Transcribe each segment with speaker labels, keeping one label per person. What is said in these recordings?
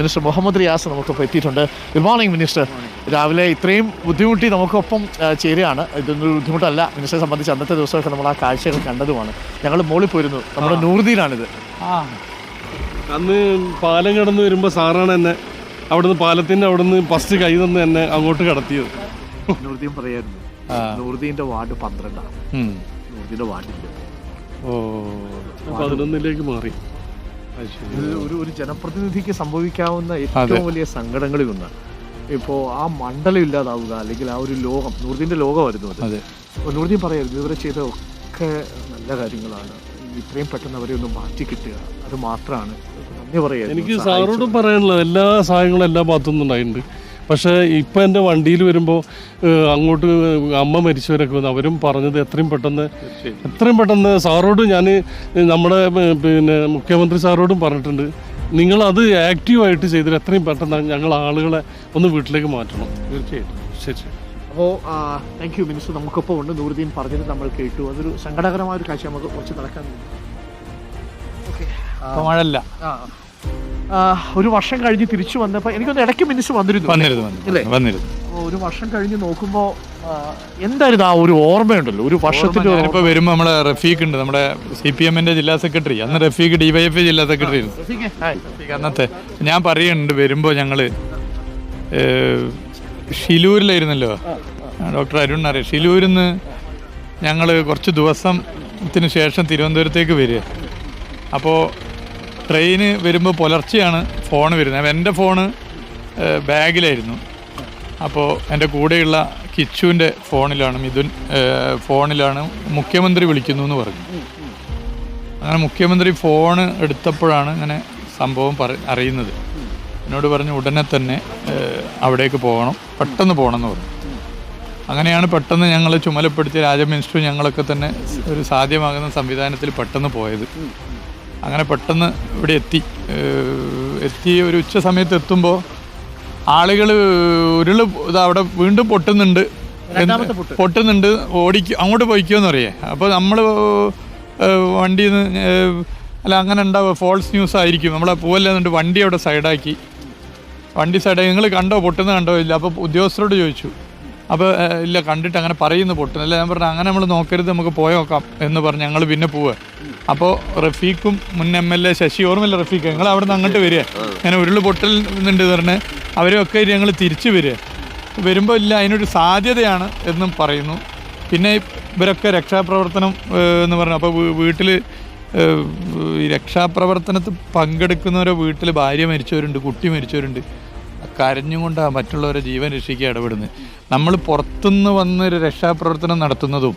Speaker 1: Minister Muhammad Riyas നമുക്കൊപ്പം എത്തിയിട്ടുണ്ട്. Good morning minister രാവിലെ ഇത്രയും ബുദ്ധിമുട്ടി നമുക്കൊപ്പം ചേരുകയാണ്. ഇതൊന്നും ബുദ്ധിമുട്ടല്ല. മിനിസ്റ്ററെ സംബന്ധിച്ച് അന്നത്തെ ദിവസമൊക്കെ നമ്മൾ ആ കാഴ്ചകൾ കണ്ടതുമാണ്. ഞങ്ങൾ മോളിൽ പോയിരുന്നു. നമ്മുടെ നൂറുദ്ദീനാണിത്
Speaker 2: അന്ന് പാലം കടന്ന് വരുമ്പോൾ സാറാണ് എന്നെ അവിടുന്ന് പാലത്തിന്റെ അവിടുന്ന് ഫസ്റ്റ് കൈ തന്ന് എന്നെ അങ്ങോട്ട് കടത്തിയത്.
Speaker 1: നൂറുദ്ദീൻ പറയായിരുന്നു. നൂറുദ്ദീന്റെ വാർഡ് പന്ത്രണ്ടാണ്. നൂറുദ്ദീന്റെ വാർഡില്ല.
Speaker 2: പതിനൊന്നിലേക്ക് മാറി.
Speaker 1: ഒരു ഒരു ജനപ്രതിനിധിക്ക് സംഭവിക്കാവുന്ന ഏറ്റവും വലിയ സങ്കടങ്ങളിൽ ഒന്ന്. ഇപ്പോൾ ആ മണ്ഡലം ഇല്ലാതാവുക അല്ലെങ്കിൽ ആ ഒരു ലോകം നൂർദീന്റെ ലോകമായിരുന്നു അത്. നൂറുദ്ദീൻ പറയരുത് ഇതുവരെ ചെയ്ത ഒക്കെ നല്ല കാര്യങ്ങളാണ്. ഇത്രയും പെട്ടെന്ന് അവരെ ഒന്ന് മാറ്റി കിട്ടുക. അത് മാത്രമാണ് നന്ദി പറയാം
Speaker 2: എനിക്ക് സാറോടും പറയാനുള്ളത് എല്ലാ സഹായങ്ങളും എല്ലാ ഭാഗത്തുനിന്നും ഉണ്ടായിട്ടുണ്ട് പക്ഷേ ഇപ്പം എന്റെ വണ്ടിയിൽ വരുമ്പോൾ അങ്ങോട്ട് അമ്മ മരിച്ചവരൊക്കെ വന്ന് അവരും പറഞ്ഞത് എത്രയും പെട്ടെന്ന് എത്രയും പെട്ടെന്ന് സാറോട് ഞാൻ നമ്മുടെ പിന്നെ മുഖ്യമന്ത്രി സാറോടും പറഞ്ഞിട്ടുണ്ട്. നിങ്ങളത് ആക്റ്റീവായിട്ട് ചെയ്തിട്ട് എത്രയും പെട്ടെന്ന് ഞങ്ങൾ ആളുകളെ ഒന്ന് വീട്ടിലേക്ക് മാറ്റണം. തീർച്ചയായിട്ടും ശരി. ശരി
Speaker 1: അപ്പോൾ താങ്ക് യു മിനിസ്റ്റർ നമുക്കൊപ്പം ഉണ്ട് നൂറുദ്ദീൻ പറഞ്ഞത് നമ്മൾ കേട്ടു. അതൊരു സങ്കടകരമായ ഒരു കാഴ്ച നമുക്ക് കുറച്ച് നടക്കാൻ ഓക്കെ.
Speaker 3: മഴല്ല മഴല്ല
Speaker 1: ഒരു വർഷം കഴിഞ്ഞ് തിരിച്ചു വന്നപ്പോൾ എനിക്കൊന്ന് ഇടയ്ക്ക് മിനിസ് വന്നിരുന്നു.
Speaker 3: വന്നിരുന്നു
Speaker 1: ഒരു വർഷം കഴിഞ്ഞ് നോക്കുമ്പോൾ എന്തായിരുന്നു ആ ഒരു ഓർമ്മയുണ്ടല്ലോ. ഒരു വർഷത്തിന്റെ ഇപ്പൊ
Speaker 3: ഞാനിപ്പോ വരുമ്പോ നമ്മളെ റഫീഖ് ഉണ്ട്. നമ്മുടെ സി പി എമ്മിന്റെ ജില്ലാ സെക്രട്ടറി. അന്ന് റഫീഖ് ഡിവൈഎഫ് ജില്ലാ സെക്രട്ടറി അന്നത്തെ ഞാൻ പറയുന്നുണ്ട് വരുമ്പോ ഞങ്ങൾ ഷിലൂരിലായിരുന്നല്ലോ. ഡോക്ടർ അരുൺ അറിയാം ഷിലൂരിൽ നിന്ന് ഞങ്ങൾ കുറച്ച് ദിവസത്തിന് ശേഷം തിരുവനന്തപുരത്തേക്ക് വരിക. അപ്പോൾ ട്രെയിന് വരുമ്പോൾ പുലർച്ചെയാണ് ഫോൺ വരുന്നത്. എന്റെ ഫോണ് ബാഗിലായിരുന്നു. അപ്പോൾ എന്റെ കൂടെയുള്ള കിച്ചുവിന്റെ ഫോണിലാണ് മിഥുൻ ഫോണിലാണ് മുഖ്യമന്ത്രി വിളിക്കുന്നു എന്ന് പറഞ്ഞു. അങ്ങനെ മുഖ്യമന്ത്രി ഫോൺ എടുത്തപ്പോഴാണ് ഇങ്ങനെ സംഭവം പറ അറിയുന്നത്. എന്നോട് പറഞ്ഞു ഉടനെ തന്നെ അവിടേക്ക് പോകണം. പെട്ടെന്ന് പോകണം എന്ന് പറഞ്ഞു. അങ്ങനെയാണ് പെട്ടെന്ന് ഞങ്ങൾ ചുമലപ്പെടുത്തിയ രാജ മിനിസ്റ്ററും ഞങ്ങളൊക്കെ തന്നെ ഒരു സാധ്യമാകുന്ന സംവിധാനത്തിൽ പെട്ടെന്ന് പോയത്. അങ്ങനെ പെട്ടെന്ന് ഇവിടെ എത്തി. എത്തി ഒരു ഉച്ച സമയത്ത് എത്തുമ്പോൾ ആളുകൾ ഉരുൾ ഇത് അവിടെ വീണ്ടും പൊട്ടുന്നുണ്ട്. പൊട്ടുന്നുണ്ട്. ഓടിക്കും അങ്ങോട്ട് പോയിക്കോന്ന് പറയേ. അപ്പോൾ നമ്മൾ വണ്ടിയിൽ നിന്ന് അല്ല അങ്ങനെ ഉണ്ടാവുക. ഫോൾസ് ന്യൂസ് ആയിരിക്കും. നമ്മളെ പോവല്ലേ എന്നിട്ട് വണ്ടി അവിടെ സൈഡാക്കി. വണ്ടി സൈഡാക്കി നിങ്ങൾ കണ്ടോ? പൊട്ടുന്ന കണ്ടോ? ഇല്ല. അപ്പോൾ ഉദ്യോഗസ്ഥരോട് ചോദിച്ചു. അപ്പോൾ ഇല്ല കണ്ടിട്ട് അങ്ങനെ പറയുന്നു പൊട്ടുന്നില്ല ഞാൻ പറഞ്ഞു അങ്ങനെ നമ്മൾ നോക്കരുത്. നമുക്ക് പോയി നോക്കാം എന്ന് പറഞ്ഞ് ഞങ്ങൾ പിന്നെ പോവുക. അപ്പോൾ റഫീഖും മുൻ എം എൽ എ ശശി ഓർമ്മല്ല റഫീഖ്? ഞങ്ങൾ അവിടെ നിന്ന് അങ്ങോട്ട് വരിക. അങ്ങനെ ഉരുൾ പൊട്ടൽ എന്നുണ്ട് പറഞ്ഞ് അവരൊക്കെ ഞങ്ങൾ തിരിച്ചു വരിക. വരുമ്പോൾ ഇല്ല അതിനൊരു സാധ്യതയാണ് എന്നും പറയുന്നു. പിന്നെ ഇവരൊക്കെ രക്ഷാപ്രവർത്തനം എന്ന് പറഞ്ഞു. അപ്പോൾ വീട്ടിൽ രക്ഷാപ്രവർത്തനത്തിൽ പങ്കെടുക്കുന്നവരെ വീട്ടിൽ ഭാര്യ മരിച്ചവരുണ്ട് കുട്ടി മരിച്ചവരുണ്ട്. കരഞ്ഞുകൊണ്ടാണ് മറ്റുള്ളവരെ ജീവൻ രക്ഷിക്കാൻ ഇടപെടുന്നത്. നമ്മൾ പുറത്തുനിന്ന് വന്ന് ഒരു രക്ഷാപ്രവർത്തനം നടത്തുന്നതും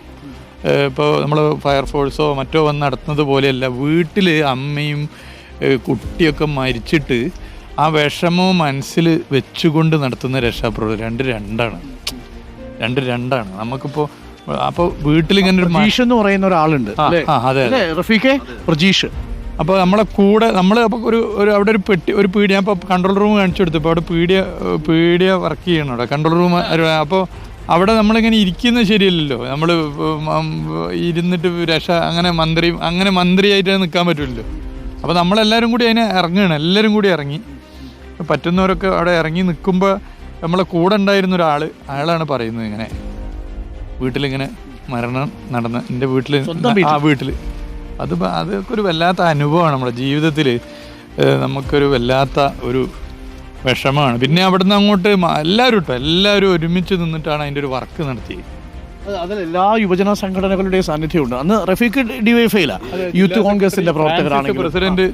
Speaker 3: ഇപ്പോൾ നമ്മൾ ഫയർഫോഴ്സോ മറ്റോ വന്ന് നടത്തുന്നത് പോലെയല്ല വീട്ടിൽ അമ്മയും കുട്ടിയൊക്കെ മരിച്ചിട്ട് ആ വിഷമവും മനസ്സിൽ വെച്ചുകൊണ്ട് നടത്തുന്ന രക്ഷാപ്രവർത്തനം രണ്ട് രണ്ടാണ്. രണ്ട് രണ്ടാണ്. നമുക്കിപ്പോൾ അപ്പോൾ വീട്ടിൽ ഇങ്ങനെ ഒരു
Speaker 1: പ്രജീഷ് എന്ന് പറയുന്ന ഒരാളുണ്ട്?
Speaker 3: അതെ,
Speaker 1: റഫീഖെ? പ്രജീഷ്.
Speaker 3: അപ്പോൾ നമ്മളെ കൂടെ നമ്മൾ അപ്പോൾ ഒരു ഒരു അവിടെ ഒരു പെട്ടി ഒരു പീഡിയ അപ്പോൾ കൺട്രോൾ റൂം കാണിച്ചു കൊടുത്തു. അപ്പോൾ അവിടെ പീഡിയ പീഡിയ വർക്ക് ചെയ്യണം അവിടെ കൺട്രോൾ റൂം അപ്പോൾ അവിടെ നമ്മളിങ്ങനെ ഇരിക്കുന്നത് ശരിയല്ലല്ലോ. നമ്മൾ ഇരുന്നിട്ട് രക്ഷ അങ്ങനെ മന്ത്രി അങ്ങനെ മന്ത്രിയായിട്ട് നിൽക്കാൻ പറ്റില്ലല്ലോ അപ്പോൾ നമ്മളെല്ലാവരും കൂടി അതിനെ ഇറങ്ങുകയാണ് എല്ലാവരും കൂടി ഇറങ്ങി. പറ്റുന്നവരൊക്കെ അവിടെ ഇറങ്ങി നിൽക്കുമ്പോൾ നമ്മളെ കൂടെ ഉണ്ടായിരുന്ന ഒരാൾ അയാളാണ് പറയുന്നത് ഇങ്ങനെ. വീട്ടിലിങ്ങനെ മരണം നടന്ന് എന്റെ വീട്ടിൽ ആ വീട്ടിൽ? അത് അതൊക്കെ ഒരു വല്ലാത്ത അനുഭവമാണ് നമ്മുടെ ജീവിതത്തിൽ നമുക്കൊരു വല്ലാത്ത ഒരു വിഷമമാണ് പിന്നെ അവിടുന്ന് അങ്ങോട്ട് എല്ലാവരും കേട്ടോ എല്ലാവരും ഒരുമിച്ച് നിന്നിട്ടാണ് അതിന്റെ ഒരു വർക്ക് നടത്തിയത്.
Speaker 1: അത് അതിൽ എല്ലാ യുവജന സംഘടനകളുടെയും സാന്നിധ്യമുണ്ട്. അന്ന് റഫീഖ് ഡിവൈഫൈല യൂത്ത് കോൺഗ്രസിന്റെ പ്രവർത്തകരാണെങ്കിൽ
Speaker 3: പ്രസിഡന്റ്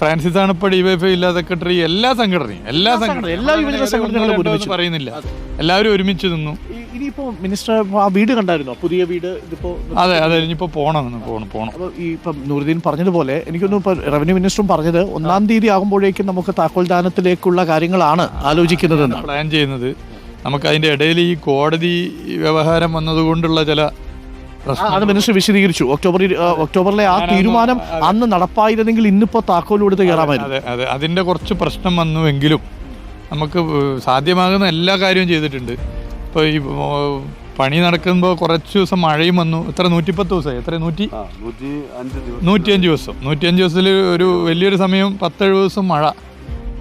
Speaker 3: ഫ്രാൻസിസ് ആണ് ഇപ്പോൾ ഡിവൈഫൈ ഇല്ലാ സെക്രട്ടറി എല്ലാ സംഘടനയും എല്ലാ സംഘടനയും
Speaker 1: എല്ലാ യുവജന സംഘടനകളും ഒരുമിച്ച്.
Speaker 3: പറയുന്നില്ല. എല്ലാവരും ഒരുമിച്ച് നിന്നു.
Speaker 1: ഇനിയിപ്പോ മിനിസ്റ്റർ ആ വീട് കണ്ടായിരുന്നോ? പുതിയ വീട് ഇതിപ്പോ
Speaker 3: അതെ അതെ ഇനിയിപ്പോ പോണം പോണം
Speaker 1: പോണം. ഈ ഇപ്പം നൂറുദ്ദീൻ പറഞ്ഞതുപോലെ എനിക്കൊന്നും ഇപ്പൊ റവന്യൂ മിനിസ്റ്ററും പറഞ്ഞത് ഒന്നാം തീയതി ആകുമ്പോഴേക്കും നമുക്ക് താക്കോൽദാനത്തിലേക്കുള്ള കാര്യങ്ങളാണ് ആലോചിക്കുന്നത്
Speaker 3: പ്ലാൻ ചെയ്യുന്നത്. നമുക്ക് അതിന്റെ ഇടയിൽ ഈ കോടതി വ്യവഹാരം വന്നതുകൊണ്ടുള്ള ചില
Speaker 1: അത് മിനിസ്റ്റർ വിശദീകരിച്ചു. ഒക്ടോബർ ഒക്ടോബറിലെ ആ തീരുമാനം അന്ന് നടപ്പായിരുന്നെങ്കിൽ ഇന്നിപ്പോ താക്കോൽ കൊടുത്ത് കയറാമായിരുന്നു
Speaker 3: അതെ അതെ. അതിന്റെ കുറച്ച് പ്രശ്നം വന്നുവെങ്കിലും നമുക്ക് സാധ്യമാകുന്ന എല്ലാ കാര്യവും ചെയ്തിട്ടുണ്ട്. ഇപ്പോൾ ഈ പണി നടക്കുമ്പോൾ കുറച്ച് ദിവസം മഴയും വന്നു. എത്ര നൂറ്റിപ്പത്ത് ദിവസമായി? എത്ര നൂറ്റി? നൂറ്റിയഞ്ച് ദിവസം. നൂറ്റിയഞ്ച് ദിവസത്തിൽ ഒരു വലിയൊരു സമയം പത്തെഴുപത് ദിവസം മഴ.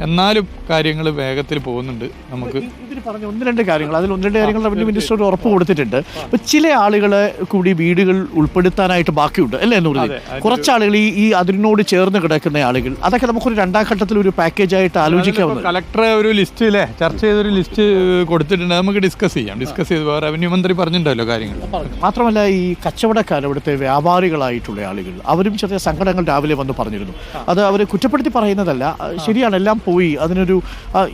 Speaker 3: എന്നാലും കാര്യങ്ങൾ വേഗത്തിൽ പോകുന്നുണ്ട് നമുക്ക്.
Speaker 1: ഇതിൽ പറഞ്ഞ ഒന്ന് രണ്ട് കാര്യങ്ങൾ. അതിൽ ഒന്ന് രണ്ട് കാര്യങ്ങൾ റവന്യൂ മിനിസ്റ്റർ ഉറപ്പ് കൊടുത്തിട്ടുണ്ട്. അപ്പൊ ചില ആളുകളെ കൂടി വീടുകൾ ഉൾപ്പെടുത്താനായിട്ട് ബാക്കിയുണ്ട്. അല്ലേ എന്ന് കുറച്ച് ആളുകൾ ഈ ഈ അതിനോട് ചേർന്ന് കിടക്കുന്ന ആളുകൾ അതൊക്കെ നമുക്കൊരു രണ്ടാം ഘട്ടത്തിൽ ഒരു പാക്കേജ് ആയിട്ട് ആലോചിക്കാവുന്നത്.
Speaker 3: കളക്ടർ ഒരു ലിസ്റ്റ് അല്ലേ? ചർച്ച ചെയ്തൊരു ലിസ്റ്റ് കൊടുത്തിട്ടുണ്ട്. നമുക്ക് ഡിസ്കസ് ചെയ്യാം. ഡിസ്കസ് ചെയ്ത് റവന്യൂ മന്ത്രി പറഞ്ഞിട്ടുണ്ടല്ലോ കാര്യങ്ങൾ.
Speaker 1: മാത്രമല്ല ഈ കച്ചവടക്കാർ ഇവിടുത്തെ വ്യാപാരികളായിട്ടുള്ള ആളുകൾ അവരും ചെറിയ സങ്കടങ്ങൾ രാവിലെ വന്ന് പറഞ്ഞിരുന്നു. അത് അവർ കുറ്റപ്പെടുത്തി പറയുന്നതല്ല. ശരിയാണ്. എല്ലാം പോയി അതിനൊരു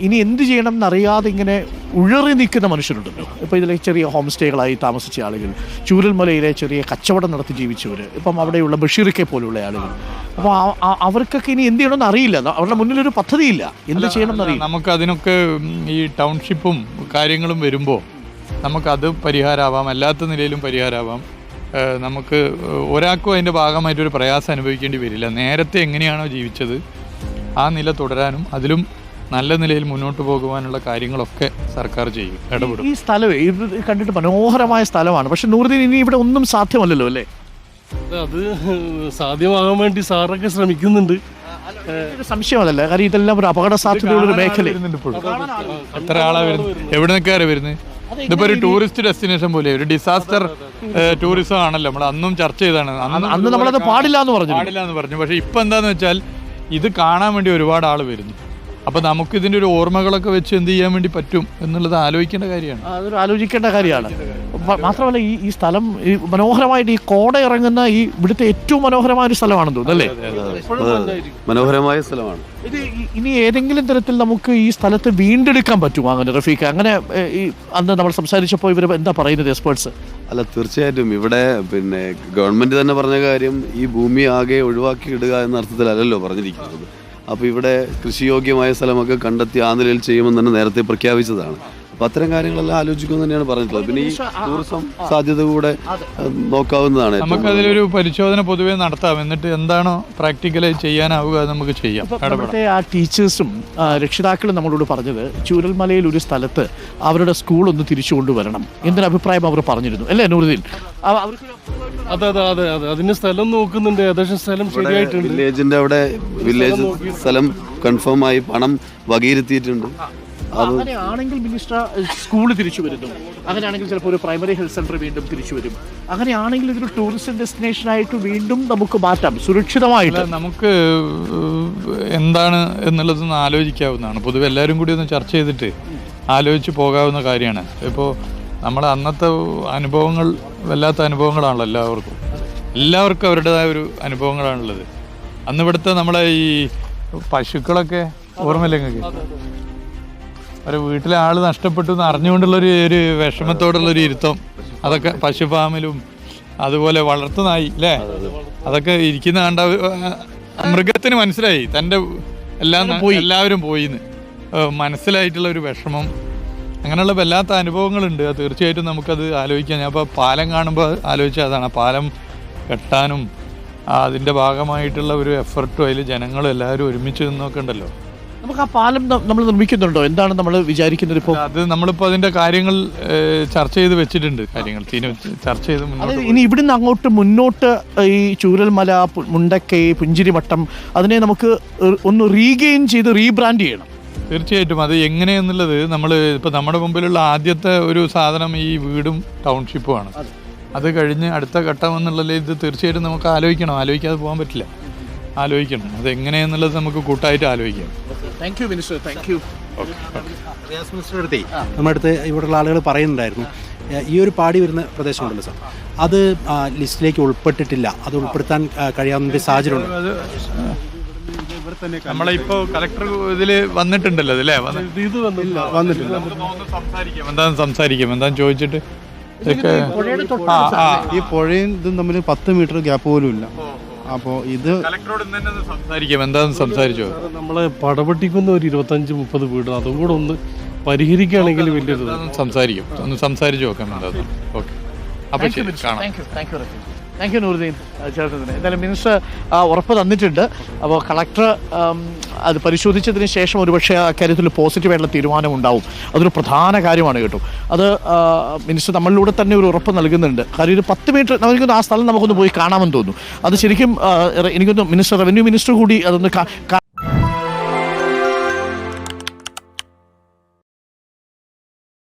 Speaker 1: ഇനി എന്ത് ചെയ്യണം എന്നറിയാതെ ഇങ്ങനെ ഉഴറി നിൽക്കുന്ന മനുഷ്യരുണ്ടല്ലോ. ഇപ്പോൾ ഇതിലെ ചെറിയ ഹോം സ്റ്റേകളായി താമസിച്ച ആളുകൾ ചൂരൽമലയിലെ ചെറിയ കച്ചവടം നടത്തി ജീവിച്ചവർ ഇപ്പം അവിടെയുള്ള ബഷീറിക്കെ പോലുള്ള ആളുകൾ. അപ്പോൾ അവർക്കൊക്കെ ഇനി എന്ത് ചെയ്യണമെന്ന് അറിയില്ല. അവരുടെ മുന്നിലൊരു പദ്ധതിയില്ല. എന്ത് ചെയ്യണം എന്നറിയില്ല
Speaker 3: നമുക്ക് അതിനൊക്കെ ഈ ടൗൺഷിപ്പും കാര്യങ്ങളും വരുമ്പോൾ നമുക്കത് പരിഹാരമാവാം അല്ലാത്ത നിലയിലും പരിഹാരമാവാം നമുക്ക് ഒരാൾക്കും അതിന്റെ ഭാഗമായിട്ടൊരു പ്രയാസം അനുഭവിക്കേണ്ടി വരില്ല. നേരത്തെ എങ്ങനെയാണോ ജീവിച്ചത് ആ നില തുടരാനും അതിലും നല്ല നിലയിൽ മുന്നോട്ട് പോകുവാനുള്ള കാര്യങ്ങളൊക്കെ സർക്കാർ ചെയ്യും ഇടപെടും.
Speaker 1: ഈ സ്ഥലം ഇത് കണ്ടിട്ട് മനോഹരമായ സ്ഥലമാണ്. പക്ഷെ നൂറുദ്ദീൻ ഇനി ഇവിടെ ഒന്നും സാധ്യമല്ലല്ലോ അല്ലേ?
Speaker 2: അത് സാധ്യമാകാൻ വേണ്ടി സാറൊക്കെ ശ്രമിക്കുന്നുണ്ട്.
Speaker 1: ഒരു സംശയമല്ല കാരണം ഇതെല്ലാം ഒരു അപകട സാധ്യതയുള്ള ഒരു മേഖല.
Speaker 3: എത്ര ആളാ വരുന്നത്? എവിടെ നിൽക്കാറ് വരുന്നത്? ഇതിപ്പോ ഒരു ടൂറിസ്റ്റ് ഡെസ്റ്റിനേഷൻ പോലെ ഒരു ഡിസാസ്റ്റർ ടൂറിസം ആണല്ലോ. നമ്മൾ അന്നും ചർച്ച ചെയ്താണ് അന്ന്
Speaker 1: അന്ന് നമ്മളത് പാടില്ല എന്ന് പറഞ്ഞു.
Speaker 3: പാടില്ല എന്ന് പറഞ്ഞു. പക്ഷെ ഇപ്പൊ എന്താന്ന് വെച്ചാൽ ഇത് കാണാൻ വേണ്ടി ഒരുപാട് ആൾ വരുന്നു. അപ്പൊ നമുക്ക് ഇതിന്റെ ഒരു ഓർമ്മകളൊക്കെ വെച്ച് എന്ത് ചെയ്യാൻ വേണ്ടി പറ്റും എന്നുള്ളത് ആലോചിക്കേണ്ട കാര്യമാണ്.
Speaker 1: അതൊരു ആലോചിക്കേണ്ട കാര്യമാണ്. മാത്രമല്ല ഈ ഈ സ്ഥലം ഈ മനോഹരമായിട്ട് ഈ കോട ഇറങ്ങുന്ന ഈ ഇവിടുത്തെ ഏറ്റവും മനോഹരമായ ഒരു സ്ഥലമാണെന്ന് തോന്നുന്നു അല്ലേ?
Speaker 4: മനോഹരമായ സ്ഥലമാണ്.
Speaker 1: ഇത് ഇനി ഏതെങ്കിലും തരത്തിൽ നമുക്ക് ഈ സ്ഥലത്ത് വീണ്ടെടുക്കാൻ പറ്റുമോ അങ്ങനെ റഫീഖ്? അങ്ങനെ ഈ അന്ന് നമ്മൾ സംസാരിച്ചപ്പോൾ ഇവർ എന്താ പറയുന്നത് എക്സ്പേർട്സ്
Speaker 4: അല്ല തീർച്ചയായിട്ടും ഇവിടെ പിന്നെ ഗവൺമെന്റ് തന്നെ പറഞ്ഞ കാര്യം ഈ ഭൂമി ആകെ ഒഴിവാക്കി ഇടുക എന്ന അർത്ഥത്തിലല്ലല്ലോ പറഞ്ഞിരിക്കുന്നത്. അപ്പോൾ ഇവിടെ കൃഷിയോഗ്യമായ സ്ഥലമൊക്കെ കണ്ടെത്തി ആ നിലയിൽ ചെയ്യുമെന്ന് തന്നെ നേരത്തെ പ്രഖ്യാപിച്ചതാണ്. അപ്പോൾ അത്തരം കാര്യങ്ങളെല്ലാം ആലോചിക്കുമെന്ന് തന്നെയാണ് പറഞ്ഞിട്ടുള്ളത്. പിന്നെ ഈ ടൂറിസം സാധ്യത കൂടെ നോക്കാവുന്നതാണ് നമുക്കതിലൊരു
Speaker 3: നമുക്ക് അതിലൊരു പരിശോധന പൊതുവേ നടത്താം. എന്നിട്ട് എന്താണോ പ്രാക്ടിക്കലായി ചെയ്യാനാവുക നമുക്ക് ചെയ്യാം.
Speaker 1: ഇവിടുത്തെ ആ ടീച്ചേഴ്സും രക്ഷിതാക്കളും നമ്മളോട് പറഞ്ഞത് ചൂരൽമലയിൽ ഒരു സ്ഥലത്ത് അവരുടെ സ്കൂൾ ഒന്ന് തിരിച്ചു കൊണ്ടുവരണം എന്നൊരു അഭിപ്രായം അവർ പറഞ്ഞിരുന്നു. അല്ലേ നൂറുദ്ദീൻ? അവർക്ക്
Speaker 2: അതെ അതെ അതെ അതെ. അതിന് സ്ഥലം നോക്കുന്നുണ്ട്. ഏകദേശം സ്ഥലം ശരിയായിട്ടുണ്ട്.
Speaker 4: വില്ലേജിന്റെ അവിടെ വില്ലേജ് സ്ഥലം കൺഫേം ആയി പണം വകയിരുത്തിയിട്ടുണ്ട്.
Speaker 1: അങ്ങനെയാണെങ്കിൽ മിനിസ്റ്റർ സ്കൂൾ തിരിച്ചു വരുന്നു. അങ്ങനെയാണെങ്കിൽ ചിലപ്പോൾ ഒരു പ്രൈമറി ഹെൽത്ത് സെന്റർ വീണ്ടും തിരിച്ചു വരും. അങ്ങനെയാണെങ്കിൽ ഇതൊരു ടൂറിസ്റ്റ് ഡെസ്റ്റിനേഷൻ ആയിട്ട് വീണ്ടും നമുക്ക് മാറ്റാം സുരക്ഷിതമായിട്ട്.
Speaker 3: നമുക്ക് എന്താണ് എന്നുള്ളതൊന്ന് ആലോചിക്കാവുന്നതാണ്. പൊതുവെ എല്ലാവരും കൂടി ഒന്ന് ചർച്ച ചെയ്തിട്ട് ആലോചിച്ച് പോകാവുന്ന കാര്യമാണ്. ഇപ്പോൾ നമ്മൾ അന്നത്തെ അനുഭവങ്ങൾ വല്ലാത്ത അനുഭവങ്ങളാണല്ലോ എല്ലാവർക്കും. എല്ലാവർക്കും അവരുടേതായ ഒരു അനുഭവങ്ങളാണുള്ളത്. അന്ന് ഇവിടുത്തെ നമ്മളെ ഈ പശുക്കളൊക്കെ ഓർമ്മയില്ലേ നിങ്ങൾക്ക്? ഒരു വീട്ടിലെ ആൾ നഷ്ടപ്പെട്ടു എന്ന് അറിഞ്ഞുകൊണ്ടുള്ളൊരു ഒരു വിഷമത്തോടുള്ളൊരു ഇരുത്തം. അതൊക്കെ പശു ഫാമിലും അതുപോലെ വളർത്തുന്നായി അല്ലേ? അതൊക്കെ ഇരിക്കുന്ന കണ്ട മൃഗത്തിന് മനസ്സിലായി. തന്റെ എല്ലാം പോയി. എല്ലാവരും പോയിന്ന്. മനസ്സിലായിട്ടുള്ള ഒരു വിഷമം. അങ്ങനെയുള്ള വല്ലാത്ത അനുഭവങ്ങളുണ്ട്. അത് തീർച്ചയായിട്ടും നമുക്കത് ആലോചിക്കാം. ഞാൻ ഇപ്പോൾ പാലം കാണുമ്പോൾ ആലോചിച്ച അതാണ്. പാലം കെട്ടാനും അതിന്റെ ഭാഗമായിട്ടുള്ള ഒരു എഫർട്ടും അതിൽ ജനങ്ങളും എല്ലാവരും ഒരുമിച്ച് നിന്നൊക്കെ ഉണ്ടല്ലോ.
Speaker 1: നമുക്ക് ആ പാലം നമ്മൾ നിർമ്മിക്കുന്നുണ്ടോ? എന്താണ് നമ്മൾ വിചാരിക്കുന്നത് ഇപ്പോൾ
Speaker 3: അത് നമ്മളിപ്പോൾ അതിന്റെ കാര്യങ്ങൾ ചർച്ച ചെയ്ത് വെച്ചിട്ടുണ്ട് കാര്യങ്ങൾ. ചർച്ച ചെയ്ത് മുന്നോട്ട്
Speaker 1: ഇനി ഇവിടുന്ന് അങ്ങോട്ട് മുന്നോട്ട് ഈ ചൂരൽമല മുണ്ടക്കൈ പുഞ്ചിരിമട്ടം അതിനെ നമുക്ക് ഒന്ന് റീഗെയിൻ ചെയ്ത് റീബ്രാൻഡ് ചെയ്യണം.
Speaker 3: തീർച്ചയായിട്ടും അത് എങ്ങനെയെന്നുള്ളത് നമ്മൾ ഇപ്പോൾ നമ്മുടെ മുമ്പിലുള്ള ആദ്യത്തെ ഒരു സാധനം ഈ വീടും ടൗൺഷിപ്പും ആണ്. അത്. കഴിഞ്ഞ് അടുത്ത ഘട്ടം എന്നുള്ളത് ഇത് തീർച്ചയായിട്ടും നമുക്ക് ആലോചിക്കണം. ആലോചിക്കാതെ പോകാൻ പറ്റില്ല. ആലോചിക്കണം. അത് എങ്ങനെയെന്നുള്ളത് നമുക്ക് കൂട്ടായിട്ട് ആലോചിക്കാം.
Speaker 1: Thank you minister thank you
Speaker 5: Riyas അടുത്തേ നമ്മുടെ അടുത്ത് ഇവിടെയുള്ള ആളുകൾ പറയുന്നുണ്ടായിരുന്നു. ഈ ഒരു പാടി വരുന്ന പ്രദേശമുണ്ടല്ലോ സാർ. അത് ലിസ്റ്റിലേക്ക് ഉൾപ്പെട്ടിട്ടില്ല. അത് ഉൾപ്പെടുത്താൻ കഴിയാവുന്ന ഒരു സാഹചര്യം
Speaker 3: നമ്മളിപ്പോ കളക്ടർ ഇതിൽ വന്നിട്ടുണ്ടല്ലോ അതല്ലേ
Speaker 2: ഇത് വന്നില്ല
Speaker 5: വന്നിട്ടില്ല.
Speaker 3: സംസാരിക്കാം. എന്താന്ന് സംസാരിക്കാം? എന്താന്ന് ചോദിച്ചിട്ട്?
Speaker 6: ഈ പുഴയും ഇതും തമ്മിൽ പത്ത് മീറ്റർ ഗ്യാപ്പ് പോലും ഇല്ല. അപ്പോൾ ഇത്
Speaker 3: കളക്ടറോട് തന്നെ സംസാരിക്കാം. എന്താണെന്ന് സംസാരിച്ചോ?
Speaker 2: നമ്മളെ പടപെട്ടിക്കുന്ന ഒരു ഇരുപത്തഞ്ച് മുപ്പത് വീട് അതും കൂടെ ഒന്ന് പരിഹരിക്കുകയാണെങ്കിൽ വലിയൊരു ഇത്.
Speaker 3: സംസാരിക്കും. ഒന്ന് സംസാരിച്ചു നോക്കാം എന്താ ഓക്കെ. അപ്പൊ ശരി കാണാം.
Speaker 1: താങ്ക് യു നൂർദ്ദീൻ ചേർത്തതിന് എന്തായാലും മിനിസ്റ്റർ ഉറപ്പ് തന്നിട്ടുണ്ട്. അപ്പോൾ കളക്ടർ അത് പരിശോധിച്ചതിന് ശേഷം ഒരുപക്ഷെ അക്കാര്യത്തിൽ പോസിറ്റീവായിട്ടുള്ള തീരുമാനം ഉണ്ടാവും. അതൊരു പ്രധാന കാര്യമാണ് കേട്ടോ. അത് മിനിസ്റ്റർ നമ്മളിലൂടെ തന്നെ ഒരു ഉറപ്പ് നൽകുന്നുണ്ട്. കാര്യം ഒരു പത്ത് മീറ്റർ നമുക്കൊന്ന് ആ സ്ഥലം നമുക്കൊന്ന് പോയി കാണാമെന്ന് തോന്നുന്നു. അത് ശരിക്കും എനിക്കൊന്ന് മിനിസ്റ്റർ റവന്യൂ മിനിസ്റ്റർ കൂടി അതൊന്ന്